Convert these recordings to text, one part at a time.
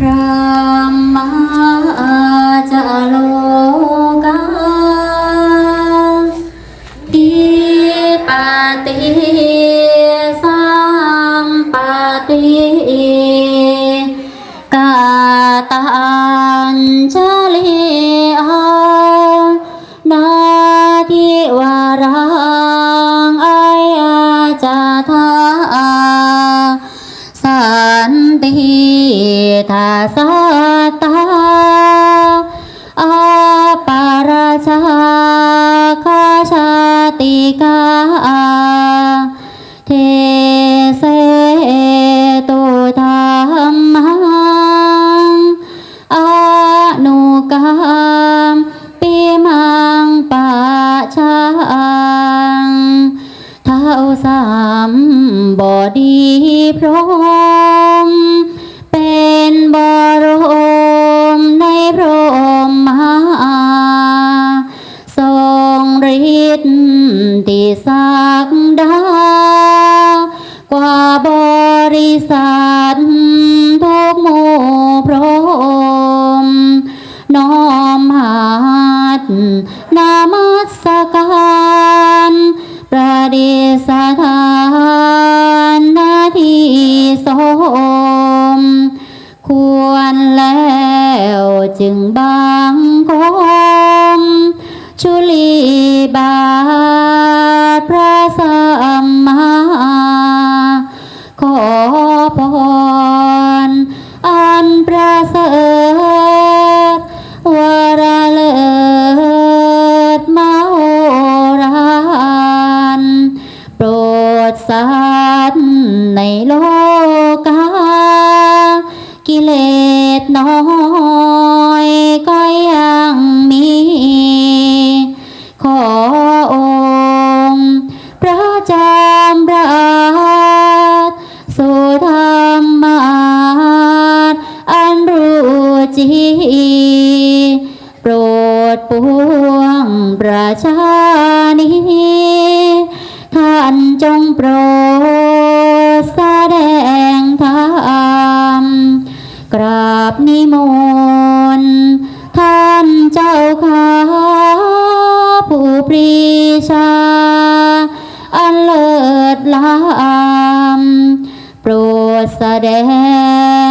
พระมา ดากว่าบริษัท พร โปรดปวงประชานี้ ท่านจงโปรดแสดงธรรมกราบนิมนต์ท่านเจ้าข้าผู้ปรีชา อันเลิศล้ำโปรดแสดง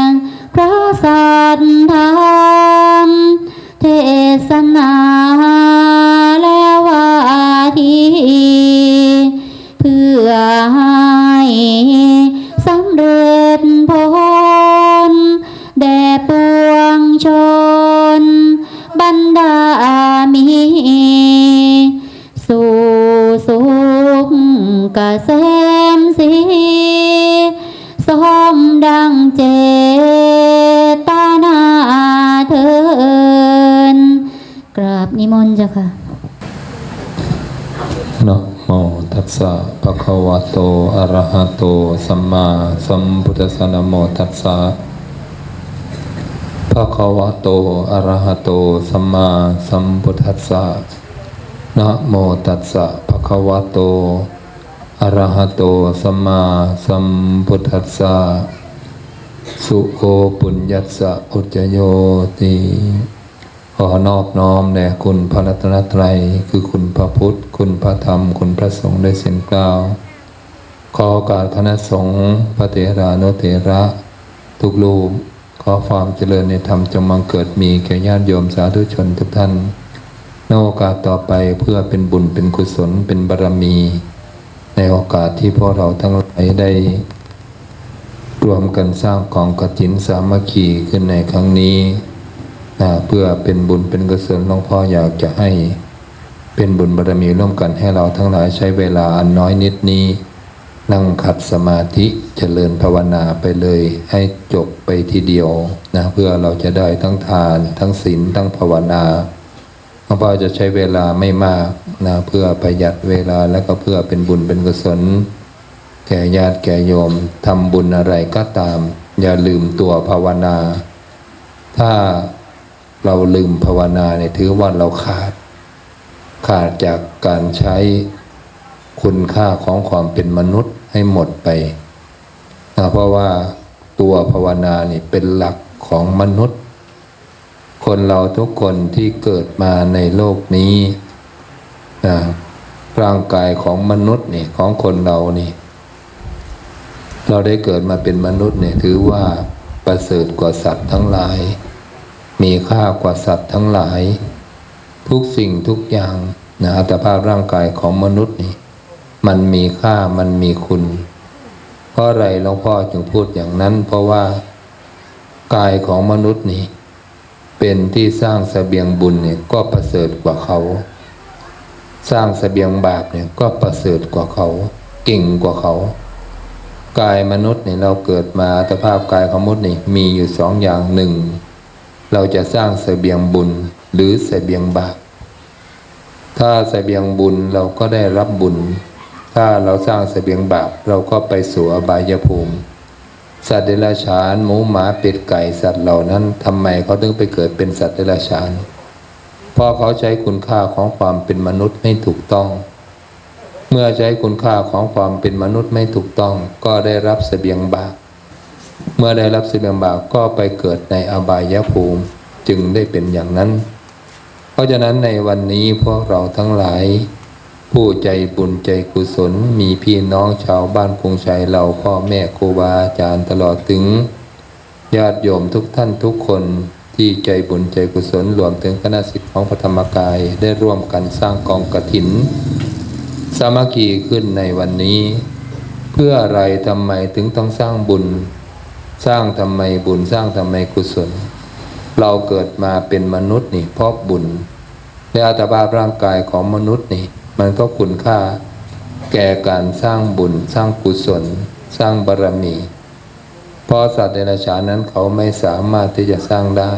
ระหะโตสัมมาสัมพุทธัสสะนะโมตัสสะภะคะวะโตอะระหะโตสัมมาสัมพุทธัสสะนะโมตัสสะภะคะวะโตอะระหะโตสัมมาสัมพุทธัสสะสุโคปุญญัสสะอุจโยติขอนอบน้อมแด่คุณพระรัตนตรัย คือคุณพระพุทธ คุณพระธรรม คุณพระสงฆ์ได้เสียงกล่าว ขอโอกาสคณะสงฆ์พระเถรานุเถระ ทุกรูป ขอความเจริญในธรรมจงมังเกิดมีแก่ญาติโยมสาธุชนทุกท่านในโอกาสต่อไปเพื่อเป็นบุญเป็นกุศลเป็นบารมี ในโอกาสที่พวกเราทั้งหลายได้ รวมกันสร้างกองกฐินสามัคคีขึ้นในครั้งนี้นะเพื่อเป็นบุญเป็นกุศลหลวงพ่ออยากจะให้ เป็นบุญบารมีร่วมกันให้เราทั้งหลายใช้เวลาอันน้อยนิดนี้ นั่งขัดสมาธิเจริญภาวนาไปเลย ให้จบไปทีเดียวนะเพื่อเราจะได้ทั้งทาน ทั้งศีลทั้งภาวนาหลวงพ่อจะใช้เวลาไม่มากนะเพื่อประหยัดเวลาและก็เพื่อเป็นบุญเป็นกุศล แก่ญาติแก่โยมทำบุญอะไรก็ตาม อย่าลืมตัวภาวนา ถ้าเราลืมภาวนาเนี่ยถือว่าเราขาด ขาดจากการใช้คุณค่าของความเป็นมนุษย์ ให้หมดไปนะเพราะว่าตัวภาวนานี่เป็นหลักของมนุษย์ คนเราทุกคนที่เกิดมาในโลกนี้นะร่างกายของมนุษย์นี่ของคนเรานี่เราได้เกิดมาเป็นมนุษย์เนี่ยถือว่าประเสริฐกว่าสัตว์ทั้งหลาย มีค่ากว่าสัตว์ทั้งหลาย ทุกสิ่งทุกอย่างนะอัตภาพร่างกายของมนุษย์นี่ มันมีค่ามันมีคุณ เพราะอะไรหลวงพ่อจึงพูดอย่างนั้น เพราะว่ากายของมนุษย์นี่เป็นที่สร้างเสบียงบุญเนี่ยก็ประเสริฐกว่าเขา สร้างเสบียงบาปเนี่ยก็ประเสริฐกว่าเขาเก่งกว่าเขา กายมนุษย์เนี่ยเราเกิดมาอัตภาพกายของมนุษย์นี่มีอยู่สองอย่างหนึ่งเราจะสร้างเสบียงบุญหรือเสบียงบาปถ้าเสบียงบุญเราก็ได้รับบุญ ถ้าเราสร้างเสบียงบาปเราก็ไปสู่อบายภูมิ สัตว์เดรัจฉานหมูหมาเป็ดไก่สัตว์เหล่านั้นทำไมเขาถึงไปเกิดเป็นสัตว์เดรัจฉานเพราะเขาใช้คุณค่าของความเป็นมนุษย์ไม่ถูกต้อง เมื่อใช้คุณค่าของความเป็นมนุษย์ไม่ถูกต้อง ก็ได้รับเสบียงบาปเมื่อได้รับเสบียงบาปก็ไปเกิดในอบายภูมิจึงได้เป็นอย่างนั้น เพราะฉะนั้นในวันนี้พวกเราทั้งหลาย ผู้ใจบุญใจกุศล มีพี่น้องชาวบ้านกรุงชัยเราพ่อแม่ครูบาอาจารย์ตลอดถึง ญาติโยมทุกท่านทุกคนที่ใจบุญใจกุศลรวมถึงคณะสิทธิ์ของพระธรรมกายได้ร่วมกันสร้างกองกระถิน สามัคคีขึ้นในวันนี้ เพื่ออะไรทำไมถึงต้องสร้างบุญ สร้างทำไมบุญสร้างทำไมกุศล เราเกิดมาเป็นมนุษย์นี่เพราะบุญ และอัตภาพร่างกายของมนุษย์นี่ มันก็คุณค่า แก่การสร้างบุญ สร้างกุศล สร้างบารมี เพราะสัตว์เดรัจฉานนั้นเขาไม่สามารถที่จะสร้างได้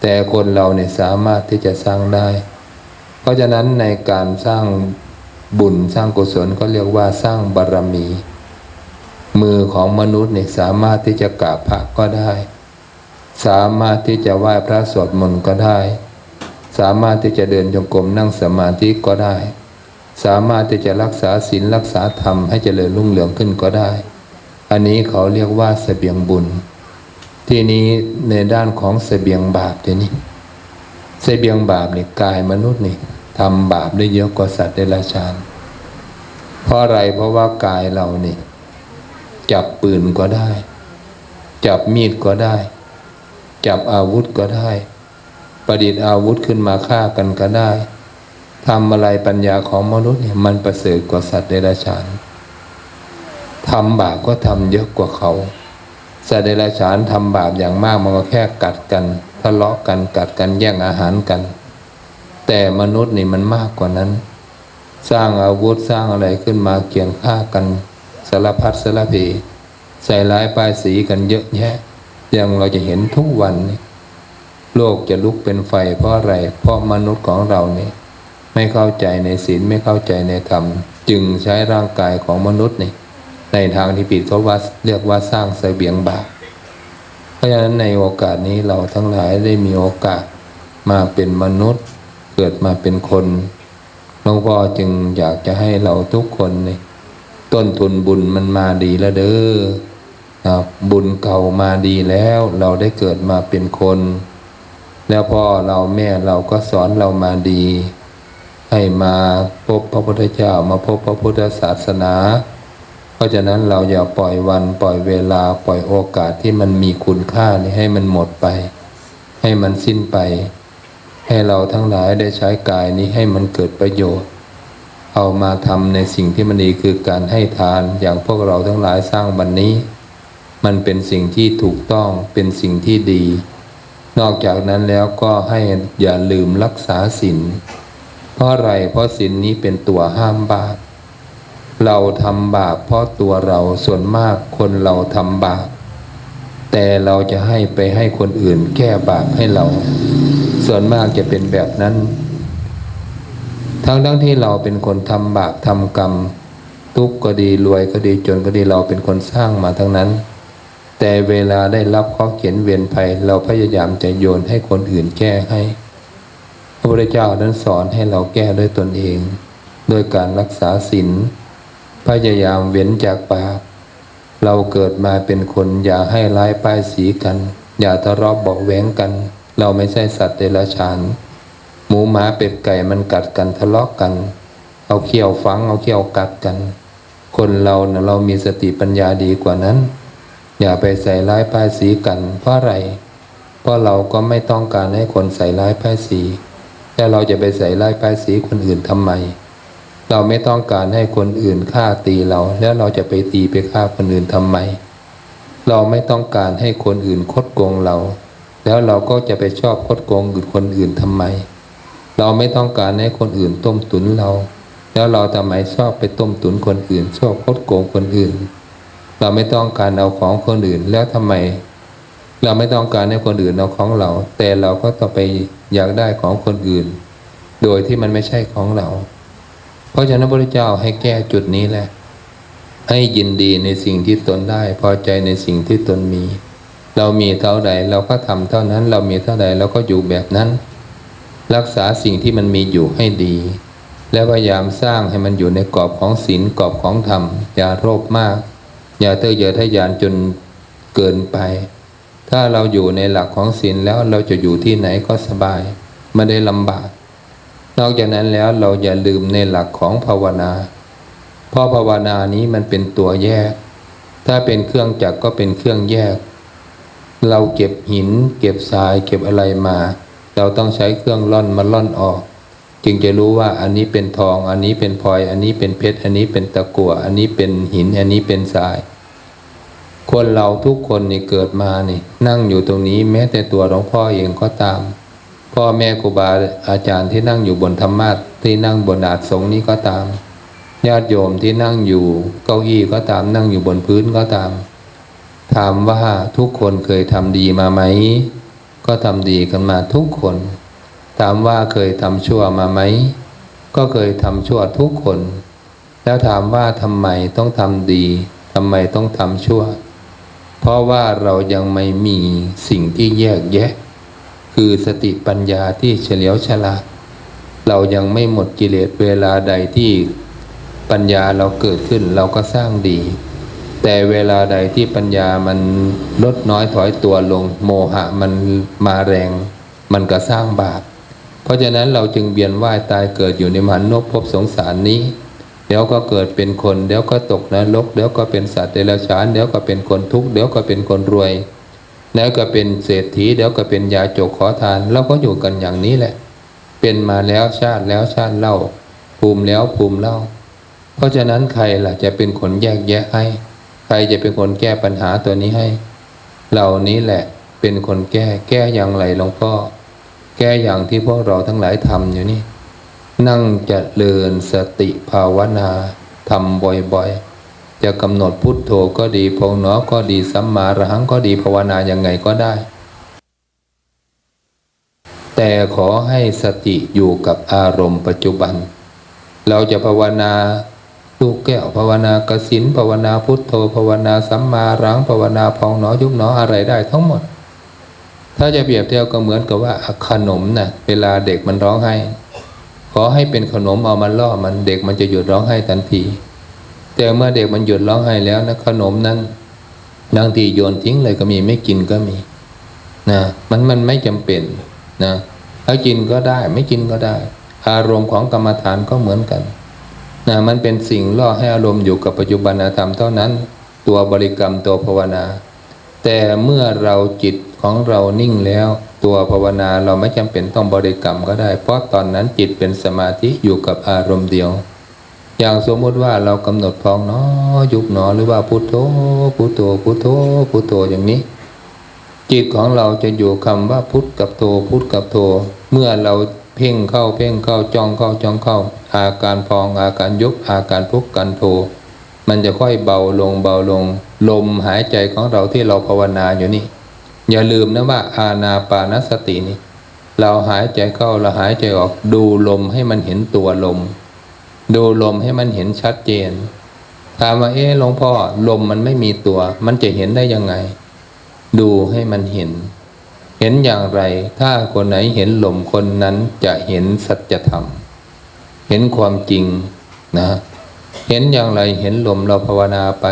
แต่คนเราเนี่ยสามารถที่จะสร้างได้ เพราะฉะนั้นในการสร้างบุญสร้างกุศลก็เรียกว่าสร้างบารมี มือของมนุษย์เนี่ยสามารถที่จะกราบพระก็ได้ สามารถที่จะไหว้พระสวดมนต์ก็ได้ สามารถที่จะเดินจงกรมนั่งสมาธิก็ได้ สามารถที่จะรักษาศีลรักษาธรรมให้เจริญรุ่งเรืองขึ้นก็ได้ อันนี้เขาเรียกว่าเสบียงบุญ ที่นี้ในด้านของเสบียงบาปทีนี้เสบียงบาปเนี่ยกายมนุษย์นี่ทำบาปได้เยอะกว่าสัตว์เดรัจฉานเพราะอะไรเพราะว่ากายเรานี่จับปืนก็ได้ จับมีดก็ได้ จับอาวุธก็ได้ ประดิษฐ์อาวุธขึ้นมาฆ่ากันก็ได้ทำอะไรปัญญาของมนุษย์เนี่ยมันประเสริฐกว่าสัตว์เดรัจฉานทำบาปก็ทำเยอะกว่าเขา สัตว์เดรัจฉานทำบาปอย่างมากมันก็แค่กัดกันทะเลาะกันกัดกันแย่งอาหารกัน แต่มนุษย์นี่มันมากกว่านั้น สร้างอาวุธสร้างอะไรขึ้นมาเกี่ยงฆ่ากันสารพัดสารเพใส่ร้ายป้ายสีกันเยอะแยะอย่างเราจะเห็นทุกวันนี้ โลกจะลุกเป็นไฟเพราะอะไร เพราะมนุษย์ของเราเนี่ยไม่เข้าใจในศีลไม่เข้าใจในธรรม จึงใช้ร่างกายของมนุษย์นี่ในทางที่ผิดเขาว่าเรียกว่าสร้างเสบียงบาปเพราะฉะนั้นในโอกาสนี้เราทั้งหลายได้มีโอกาสมาเป็นมนุษย์ เกิดมาเป็นคนหลวงพ่อจึงอยากจะให้เราทุกคนเนี่ยต้นทุนบุญมันมาดีแล้วเด้อครับบุญเก่ามาดีแล้ว เราได้เกิดมาเป็นคน แล้วพ่อเราแม่เราก็สอนเรามาดี ให้มาพบพระพุทธเจ้ามาพบพระพุทธศาสนา เพราะฉะนั้นเราอย่าปล่อยวันปล่อยเวลาปล่อยโอกาสที่มันมีคุณค่านี่ให้มันหมดไป ให้มันสิ้นไป ให้เราทั้งหลายได้ใช้กายนี้ให้มันเกิดประโยชน์ เอามาทำในสิ่งที่มันดีคือการให้ทานอย่างพวกเราทั้งหลายสร้างวันนี้ มันเป็นสิ่งที่ถูกต้องเป็นสิ่งที่ดี นอกจากนั้นแล้วก็ให้อย่าลืมรักษาศีลเพราะอะไรเพราะศีลนี้เป็นตัวห้ามบาปเราทำบาปเพราะตัวเราส่วนมากคนเราทำบาปแต่เราจะให้ไปให้คนอื่นแก้บาปให้เรา ส่วนมากจะเป็นแบบนั้น ทั้งทั้งที่เราเป็นคนทำบาปทำกรรม ทุกข์ก็ดีรวยก็ดีจนก็ดีเราเป็นคนสร้างมาทั้งนั้น แต่เวลาได้รับข้อเขียนเวียนภัยเราพยายามจะโยนให้คนอื่นแก้ให้ พระพุทธเจ้านั้นสอนให้เราแก้ด้วยตนเอง โดยการรักษาศีลพยายามเว้นจากบาปเราเกิดมาเป็นคนอย่าให้ร้ายป้ายสีกัน อย่าทะเลาะเบาะแว้งกัน เราไม่ใช่สัตว์เดรัจฉานหมูหมาเป็ดไก่มันกัดกันทะเลาะกัน เอาเขี้ยวฟังเอาเขี้ยวกัดกัน คนเราเนะเรามีสติปัญญาดีกว่านั้น อย่าไปใส่ร้ายป้ายสีกันเพราะอะไรเพราะเราก็ไม่ต้องการให้คนใส่ร้ายป้ายสีแต่เราจะไปใส่ร้ายป้ายสีคนอื่นทำไม เราไม่ต้องการให้คนอื่นฆ่าตีเรา แล้วเราจะไปตีไปฆ่าคนอื่นทำไม เราไม่ต้องการให้คนอื่นคดโกงเรา แล้วเราก็จะไปชอบคดโกงอื่นคนอื่นทำไม เราไม่ต้องการให้คนอื่นต้มตุนเรา แล้วเราทำไมชอบไปต้มตุนคนอื่นชอบคดโกงคนอื่น เราไม่ต้องการเอาของคนอื่น แล้วทำไม เราไม่ต้องการให้คนอื่นเอาของเรา แต่เราก็ต้องไปอยากได้ของคนอื่น โดยที่มันไม่ใช่ของเรา เพราะฉะนั้นพระเจ้าให้แก้จุดนี้แหละ ให้ยินดีในสิ่งที่ตนได้ พอใจในสิ่งที่ตนมี เรามีเท่าใดเราก็ทำเท่านั้น เรามีเท่าใดเราก็อยู่แบบนั้น รักษาสิ่งที่มันมีอยู่ให้ดี และพยายามสร้างให้มันอยู่ในกรอบของศีลกรอบของธรรมอย่าโลภมาก อย่าเตอเยอทะยานจนเกินไป ถ้าเราอยู่ในหลักของศีลแล้วเราจะอยู่ที่ไหนก็สบายไม่ได้ลำบาก นอกจากนั้นแล้วเราอย่าลืมในหลักของภาวนา เพราะภาวนานี้มันเป็นตัวแยก ถ้าเป็นเครื่องจักรก็เป็นเครื่องแยก เราเก็บหิน เก็บทรายเก็บอะไรมา เราต้องใช้เครื่องล่อนมาล่อนออกจึงจะรู้ว่าอันนี้เป็นทอง อันนี้เป็นพลอย อันนี้เป็นเพชร อันนี้เป็นตะกั่ว อันนี้เป็นหิน อันนี้เป็นทราย คนเราทุกคนนี่เกิดมานี่ นั่งอยู่ตรงนี้แม้แต่ตัวหลวงพ่อเองก็ตาม พ่อแม่ครูบาอาจารย์ที่นั่งอยู่บนธรรมาสที่นั่งบนอาสสงฆ์นี้ก็ตาม ญาติโยมที่นั่งอยู่เก้าอี้ก็ตาม นั่งอยู่บนพื้นก็ตาม ถามว่าทุกคนเคยทำดีมาไหม ก็ทำดีกันมาทุกคน ถามว่าเคยทำชั่วมาไหม ก็เคยทำชั่วทุกคน แล้วถามว่าทำไมต้องทำดีทำไมต้องทำชั่ว เพราะว่าเรายังไม่มีสิ่งที่แยกแยะ คือสติปัญญาที่เฉลียวฉลาด เรายังไม่หมดกิเลสเวลาใดที่ปัญญาเราเกิดขึ้นเราก็สร้างดี แต่เวลาใดที่ปัญญามันลดน้อยถอยตัวลง โมหะมันมาแรง มันก็สร้างบาป เพราะฉะนั้นเราจึงเวียนว่ายตายเกิดอยู่ในมหันนบภพสงสารนี้ เดี๋ยวก็เกิดเป็นคน เดี๋ยวก็ตกนรก เดี๋ยวก็เป็นสัตว์เดรัจฉาน เดี๋ยวก็เป็นคนทุกข์ เดี๋ยวก็เป็นคนรวย แล้วก็เป็นเศรษฐี เดี๋ยวก็เป็นยาจกขอทาน เราก็อยู่กันอย่างนี้แหละ เป็นมาแล้วชาติแล้วชาติเล่า ภูมิแล้วภูมิเล่า เพราะฉะนั้นใครล่ะจะเป็นคนแยกแยะให้ ใครจะเป็นคนแก้ปัญหาตัวนี้ให้ เหล่านี้แหละ เป็นคนแก้ แก้อย่างไรหลวงพ่อ แก้อย่างที่พวกเราทั้งหลายทำอยู่นี่ นั่งจเจริญสติภาวนาทำบ่อยๆ จะกำหนดพุทโธก็ดีพงหนอก็ดีสัมมาอรหังก็ดีภาวนาอย่างไงก็ได้ แต่ขอให้สติอยู่กับอารมณ์ปัจจุบัน เราจะภาวนาลูกแก้วภาวนากสินภาวนาพุทโธภาวนาสัมมารหังภาวนาพองหนอยุบหนออะไรได้ทั้งหมด ถ้าจะเปรียบเทียบก็เหมือนกับว่าขนมนะ่ะเวลาเด็กมันร้องไห้ ขอให้เป็นขนมเอามันล่อมันเด็กมันจะหยุดร้องไห้ทันทีแต่เมื่อเด็กมันหยุดร้องไห้แล้วนะขนมนั้นบางทีโยนทิ้งเลยก็มีไม่กินก็มีนะมันมันไม่จำเป็นนะถ้ากินก็ได้ไม่กินก็ได้ อารมณ์ของกรรมฐานก็เหมือนกันนะมันเป็นสิ่งล่อให้อารมณ์อยู่กับปัจจุบันธรรมเท่านั้น ตัวบริกรรมตัวภาวนา แต่เมื่อเราจิตของเรานิ่งแล้ว ตัวภาวนาเราไม่จำเป็นต้องบริกรรมก็ได้ เพราะตอนนั้นจิตเป็นสมาธิอยู่กับอารมณ์เดียว อย่างสมมติว่าเรากำหนดพองเนอยุบหนอหรือว่าพุทโธพุทโธพุทโธพุทโธอย่างนี้ จิตของเราจะอยู่คำว่าพุทกับโธพุทกับโธเมื่อเราเพ่งเข้าเพ่งเข้าจ้องเข้าจ้องเข้า อาการพองอาการยุบอาการพุกกันโธมันจะค่อยเบาลงเบาลง ลมหายใจของเราที่เราภาวนาอยู่นี่ อย่าลืมนะว่าอาณาปานสตินี่เราหายใจเข้าเราหายใจออกดูลมให้มันเห็นตัวลม ดูลมให้มันเห็นชัดเจนถามว่าเอ๊ะหลวงพ่อลมมันไม่มีตัว มันจะเห็นได้ยังไง ดูให้มันเห็น เห็นอย่างไร ถ้าคนไหนเห็นลมคนนั้นจะเห็นสัจธรรม เห็นความจริงนะ เห็นอย่างไรเห็นลมเราภาวนาไป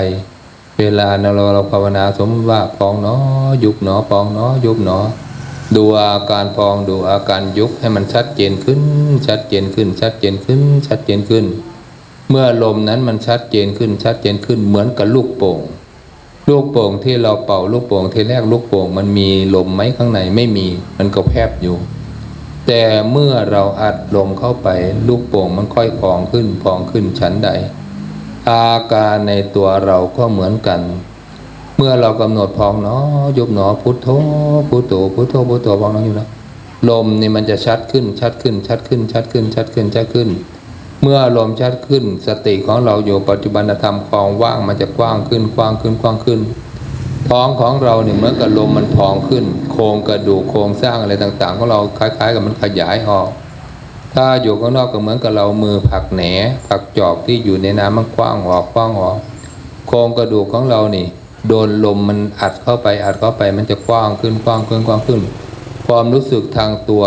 เวลาเราเราภาวนาสมมติว่าพองเนาะยุบเนาะพองเนาะยุบเนาะดูอาการพองดูอาการยุบให้มันชัดเจนขึ้น ชัดเจนขึ้น ชัดเจนขึ้น ชัดเจนขึ้น เมื่อลมนั้นมันชัดเจนขึ้น ชัดเจนขึ้นเหมือนกับลูกโป่ง ลูกโป่งที่เราเป่าลูกโป่งทีแรกลูกโป่งมันมีลมไหมข้างในไม่มีมันก็แพบอยู่ แต่เมื่อเราอัดลมเข้าไปลูกโป่งมันค่อยพองขึ้นพองขึ้นชั้นใด อาการในตัวเราก็เหมือนกัน เมื่อเรากำหนดพองเนาะยุบหนอพุทโธพุทโธพุทโธพุทโธพองเนาะอยู่นะลมนี่มันจะชัดขึ้นชัดขึ้น ชัดขึ้น ชัดขึ้น ชัดขึ้นชัดขึ้น เมื่อลมชัดขึ้น สติของเราอยู่ปัจจุบันธรรมความว่างมันจะกว้างขึ้นกว้างขึ้นกว้างขึ้น ท้องของเราเนี่ยเหมื่อนกับลมมันพองขึ้น โครงกระดูกโครงสร้างอะไรต่างๆ ของเราคล้าย ๆ กับมันขยายออก ถ้าอยู่ข้างนอกก็เหมือนกับเรามือผักแหนผักจอกที่อยู่ในน้ำมันกว้างออกกว้างออกโครงกระดูกของเรานี่ โดนลมมันอัดเข้าไปอัดเข้าไปมันจะกว้างขึ้นกว้างขึ้นกว้างขึ้น ความรู้สึกทางตัว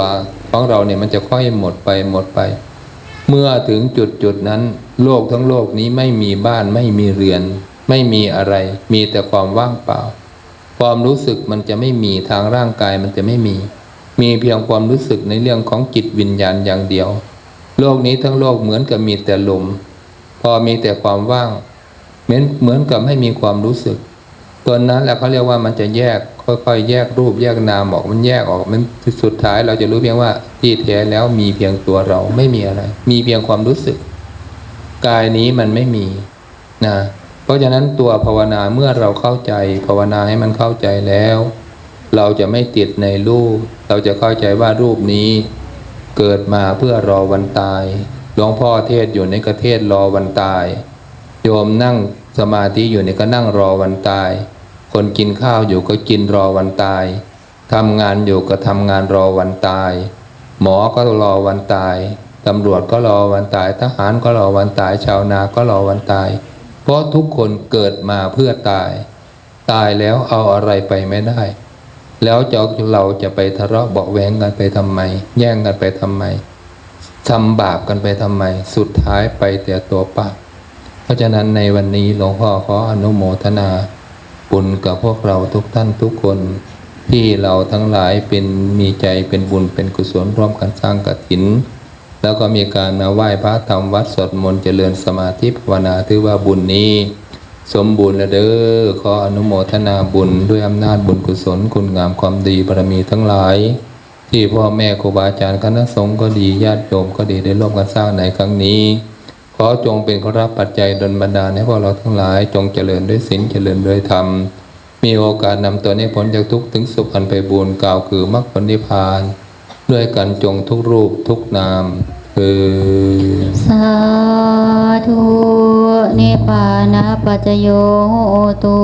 ของเราเนี่ยมันจะค่อยหมดไปหมดไป เมื่อถึงจุดจุดนั้น โลกทั้งโลกนี้ไม่มีบ้านไม่มีเรือน ไม่มีอะไร มีแต่ความว่างเปล่า ความรู้สึกมันจะไม่มีทางร่างกายมันจะไม่มี มีเพียงความรู้สึกในเรื่องของจิตวิญญาณอย่างเดียว โลกนี้ทั้งโลกเหมือนกับมีแต่ลม พอมีแต่ความว่าง เหมือนเหมือนกับไม่มีความรู้สึกตัวนั้นแหละเขาเรียกว่ามันจะแยกค่อยๆ แยกรูปแยกนามออกมันแยกออกมันสุดท้ายเราจะรู้เพียงว่าที่แท้แล้วมีเพียงตัวเราไม่มีอะไร มีเพียงความรู้สึก กายนี้มันไม่มีนะเพราะฉะนั้นตัวภาวนาเมื่อเราเข้าใจ ภาวนาให้มันเข้าใจแล้ว เราจะไม่ติดในรูป เราจะเข้าใจว่ารูปนี้เกิดมาเพื่อรอวันตาย หลวงพ่อเทศอยู่ในกระเทศรอวันตาย โยมนั่งสมาธิอยู่เนี่ยก็นั่งรอวันตาย คนกินข้าวอยู่ก็กินรอวันตายทำงานอยู่ก็ทำงานรอวันตาย หมอก็รอวันตายตำรวจก็รอวันตาย ทหารก็รอวันตาย ชาวนาก็รอวันตาย เพราะทุกคนเกิดมาเพื่อตาย ตายแล้วเอาอะไรไปไม่ได้ แล้วจะเราจะไปทะเลาะเบาะแวงกันไปทำไม แย่งกันไปทำไมทำบาปกันไปทำไม สุดท้ายไปแต่ตัวเปล่าเพราะฉะนั้นในวันนี้หลวงพ่อขออนุโมทนาบุญกับพวกเราทุกท่านทุกคน ที่เราทั้งหลายเป็นมีใจเป็นบุญเป็นกุศลร่วมกันสร้างกฐิน แล้วก็มีการมาไหว้พระทำวัดสวดมนต์เจริญสมาธิภาวนาถือว่าบุญนี้ สมบูรณ์ล้วเด้อขออนุโมทนาบุญด้วยอำนาจบุญกุศลคุณงามความดีบารมีทั้งหลาย ที่พ่อแม่ครูบาอาจารย์คณะสงฆ์ก็ดีญาติโยมก็ดีได้ร่วมกันสร้างในครั้งนี้ ขอจงเป็นขอรับปัจจัยดลบันดาลให้พวกเราทั้งหลาย จงเจริญด้วยศีลเจริญด้วยธรรม มีโอกาสนำตัวนี้พ้นจากทุกข์ถึงสุขอันไปบูรณ์กล่าวคือมรรคผลนิพพาน ด้วยกันจงทุกรูปทุกนาม สาธุนิพพานาปัจโยตุ